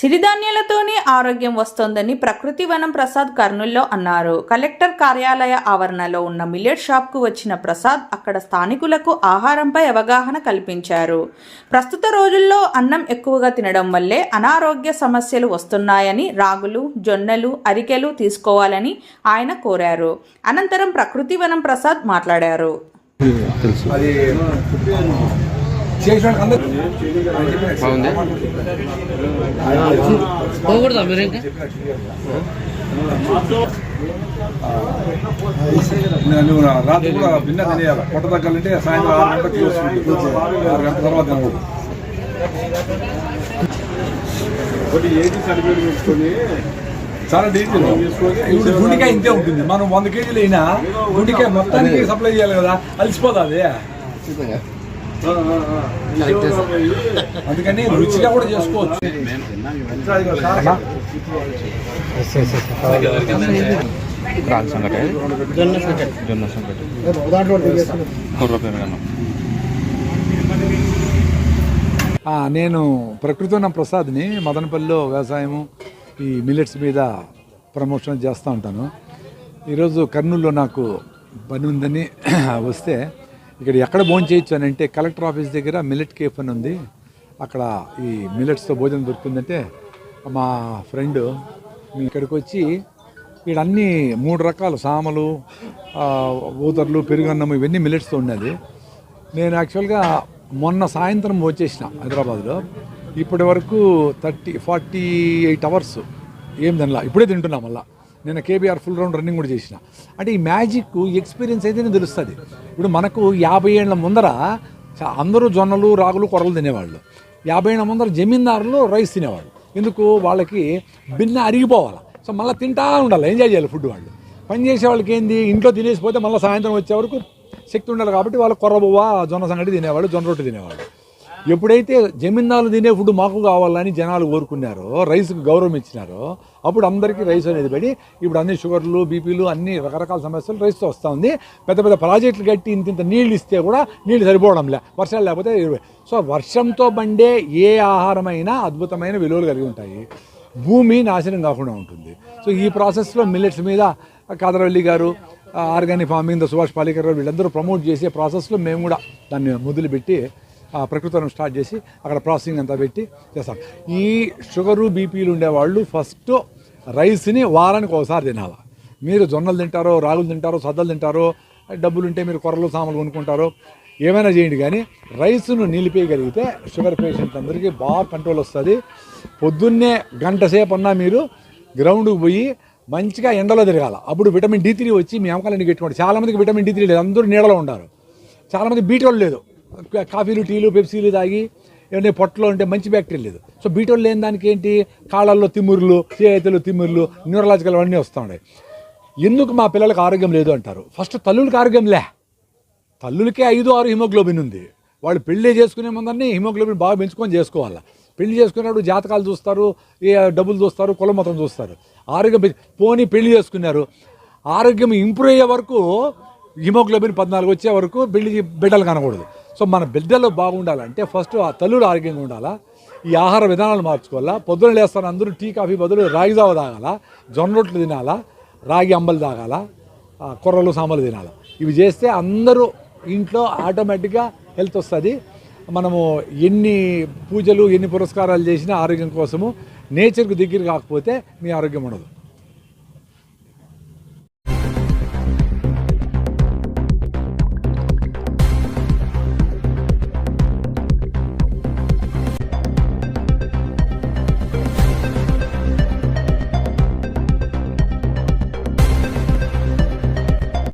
సిరిధాన్యాలతోనే ఆరోగ్యం వస్తోందని ప్రకృతి వనం ప్రసాద్ కర్నూల్లో అన్నారు. కలెక్టర్ కార్యాలయ ఆవరణలో ఉన్న మిల్లెట్ షాప్కు వచ్చిన ప్రసాద్ అక్కడ స్థానికులకు ఆహారంపై అవగాహన కల్పించారు. ప్రస్తుత రోజుల్లో అన్నం ఎక్కువగా తినడం వల్లే అనారోగ్య సమస్యలు వస్తున్నాయని రాగులు జొన్నలు అరికెలు తీసుకోవాలని ఆయన కోరారు. అనంతరం ప్రకృతి వనం ప్రసాద్ మాట్లాడారు. బాగుంది పోకూడదా మీరు ఇంకా నువ్వు రాత్రి కూడా భిన్న తినేయాలి పొట్ట తగ్గాలంటే సాయంత్రం ఆరు గంటలకి చూసుకుంటుంది ఆరు గంటల తర్వాత తినకూడదు చాలా డీజిల్ ఇప్పుడు గుండికాయ ఇంతే ఉంటుంది మనం వంద కేజీలు అయినా గుండికాయ మొత్తానికి సప్లై చేయాలి కదా అలసిపోతుంది అందుకని రుచిగా కూడా చేసుకోవచ్చు. సంగటి జొన్న సంగటి నేను ప్రకృతి ఉన్న ప్రసాద్ని మదనపల్లిలో వ్యవసాయము ఈ మిల్లెట్స్ మీద ప్రమోషన్ చేస్తూ ఉంటాను. ఈరోజు కర్నూలులో నాకు పని ఉందని వస్తే ఇక్కడ ఎక్కడ భోజనం చేయొచ్చు అని అంటే కలెక్టర్ ఆఫీస్ దగ్గర మిల్లెట్ కేఫ్ అని ఉంది. అక్కడ ఈ మిల్లెట్స్తో భోజనం దొరుకుతుందంటే మా ఫ్రెండ్ ఇక్కడికి వచ్చి ఇక్కడ అన్ని మూడు రకాల సామలు ఊతర్లు పెరుగన్నం ఇవన్నీ మిల్లెట్స్తో ఉన్నది నేను యాక్చువల్గా మొన్న సాయంత్రం వచ్చేసిన హైదరాబాద్లో. ఇప్పటి వరకు థర్టీ ఫార్టీ ఎయిట్ అవర్స్ ఏం తినలా. ఇప్పుడే తింటున్నా మళ్ళీ. నేను కేబీఆర్ ఫుల్ రౌండ్ రన్నింగ్ కూడా చేసిన. అంటే ఈ మ్యాజిక్ ఎక్స్పీరియన్స్ అయితేనే తెలుస్తుంది. ఇప్పుడు మనకు యాభై ఏళ్ళ ముందర అందరూ జొన్నలు రాగులు కొరలు తినేవాళ్ళు. యాభై ఏళ్ళ ముందర జమీందారులు రైస్ తినేవాళ్ళు. ఎందుకు? వాళ్ళకి బిన్న అరిగిపోవాలి. సో మళ్ళీ తింటా ఉండాలి ఎంజాయ్ చేయాలి ఫుడ్ వాళ్ళు. పని చేసే వాళ్ళకి ఏంది? ఇంట్లో తినేసిపోతే మళ్ళీ సాయంత్రం వచ్చే వరకు శక్తి ఉండాలి కాబట్టి వాళ్ళు కొర్రబువ్వ జొన్న సంగటి తినేవాళ్ళు జొన్న రొట్టె తినేవాళ్ళు. ఎప్పుడైతే జమీందారులు తినే ఫుడ్ మాకు కావాలని జనాలు కోరుకున్నారో రైస్కి గౌరవం ఇచ్చినారో అప్పుడు అందరికీ రైస్ అనేది పడి ఇప్పుడు అన్ని షుగర్లు బీపీలు అన్ని రకరకాల సమస్యలు రైస్తో వస్తూ ఉంది. పెద్ద పెద్ద ప్రాజెక్టులు కట్టి ఇంత ఇంత నీళ్ళు ఇస్తే కూడా నీళ్ళు సరిపోవడంలే. వర్షాలు లేకపోతే ఇరవై. సో వర్షంతో బండే ఏ ఆహారమైనా అద్భుతమైన విలువలు కలిగి ఉంటాయి. భూమి నాశనం కాకుండా ఉంటుంది. సో ఈ ప్రాసెస్లో మిల్లెట్స్ మీద కాదరవల్లి గారు ఆర్గానిక్ ఫార్మింగ్ సుభాష్ పాలేకర్ గారు వీళ్ళందరూ ప్రమోట్ చేసే ప్రాసెస్లో మేము కూడా దాన్ని మొదలుపెట్టి పెట్టి ఆ స్టార్ట్ చేసి అక్కడ ప్రాసెసింగ్ అంతా పెట్టి చేస్తాం ఈ షుగరు బీపీలు ఉండేవాళ్ళు ఫస్ట్ రైస్ని వారానికి ఒకసారి తినాలి. మీరు జొన్నలు తింటారో రాగులు తింటారో సద్దలు తింటారో డబ్బులు ఉంటే మీరు కొర్రలు సామాన్లు కొనుక్కుంటారో ఏమైనా చేయండి కానీ రైస్ను నిలిపేయగలిగితే షుగర్ పేషెంట్ అందరికీ బాగా కంట్రోల్ వస్తుంది. పొద్దున్నే గంట సేపు అన్నా మీరు గ్రౌండ్కి పోయి మంచిగా ఎండలో తిరగాల. అప్పుడు విటమిన్ డి త్రీ వచ్చి మీ అమ్మకాలన్నీ పెట్టుకోండి చాలామందికి విటమిన్ డి త్రీ లేదు. అందరూ నీడలో ఉంటారు చాలామంది బీటోల్ లేదు. కాఫీలు టీలు పెప్సీలు తాగి ఏమంటే పొట్టలో ఉంటే మంచి బ్యాక్టీరియా లేదు. సో బీటోల్ లేని దానికి ఏంటి? కాళ్ళల్లో తిమ్మురులు చేతులు తిమ్మురులు న్యూరలాజికల్ అవన్నీ వస్తూ ఉన్నాయి ఎందుకు మా పిల్లలకు ఆరోగ్యం లేదు అంటారు? ఫస్ట్ తల్లులకి ఆరోగ్యం లే. తల్లులకే ఐదు ఆరు హిమోగ్లోబిన్ ఉంది. వాళ్ళు పెళ్ళి చేసుకునే ముందన్నీ హిమోగ్లోబిన్ బాగా పెంచుకొని చేసుకోవాలి. పెళ్ళి చేసుకున్నప్పుడు జాతకాలు చూస్తారు ఏ డబ్బులు చూస్తారు కుల మతం చూస్తారు. ఆరోగ్యం పోనీ పెళ్ళి చేసుకున్నారు. ఆరోగ్యం ఇంప్రూవ్ అయ్యే వరకు హిమోగ్లోబిన్ పద్నాలుగు వచ్చే వరకు పెళ్ళి బిడ్డలు కనకూడదు. సో మన బిడ్డలు బాగుండాలంటే ఫస్ట్ ఆ తల్లులు ఆరోగ్యంగా ఉండాలా ఈ ఆహార విధానాలు మార్చుకోవాలా పొద్దున లేస్తారు అందరూ టీ కాఫీ బదులు రాగి జావ తాగాల జొన్న రొట్టెలు తినాలా రాగి అంబలు తాగాల కొర్రలు సామలు తినాల. ఇవి చేస్తే అందరూ ఇంట్లో ఆటోమేటిక్గా హెల్త్ వస్తుంది. మనము ఎన్ని పూజలు ఎన్ని పురస్కారాలు చేసినా ఆరోగ్యం కోసము నేచర్కు దగ్గర కాకపోతే మీ ఆరోగ్యం ఉండదు.